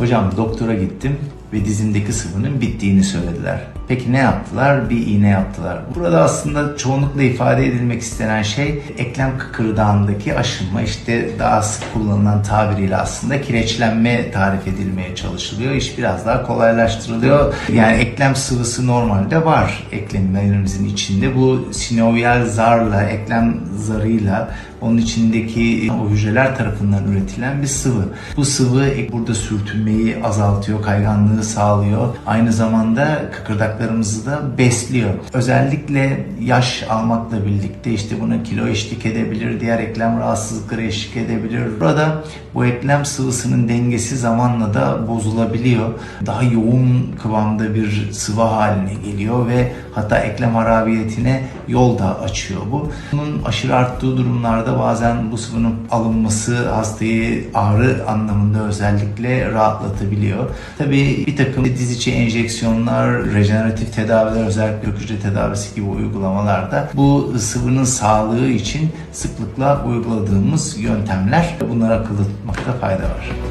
Hocam doktora gittim ve dizimdeki sıvının bittiğini söylediler. Peki ne yaptılar? Bir iğne yaptılar. Burada aslında çoğunlukla ifade edilmek istenen şey eklem kıkırdağındaki aşınma. İşte daha sık kullanılan tabiriyle aslında kireçlenme tarif edilmeye çalışılıyor. İş biraz daha kolaylaştırılıyor. Yani eklem sıvısı normalde var eklemlerimizin içinde. Bu sinovyal zarla, eklem zarıyla onun içindeki o hücreler tarafından üretilen bir sıvı. Bu sıvı burada sürtünmeyi azaltıyor, kayganlığı sağlıyor. Aynı zamanda kıkırdaklarımızı da besliyor. Özellikle yaş almakla birlikte işte buna kilo eşlik edebilir, diğer eklem rahatsızlıkları eşlik edebilir. Burada bu eklem sıvısının dengesi zamanla da bozulabiliyor. Daha yoğun kıvamda bir sıvı haline geliyor ve hatta eklem harabiyetine yol da açıyor bu. Bunun aşırı arttığı durumlarda bazen bu sıvının alınması hastayı ağrı anlamında özellikle rahatlatabiliyor. Tabii bir takım diz içi enjeksiyonlar, rejeneratif tedaviler, özellikle kök hücre tedavisi gibi uygulamalarda bu sıvının sağlığı için sıklıkla uyguladığımız yöntemler. Bunları akılda tutmakta fayda var.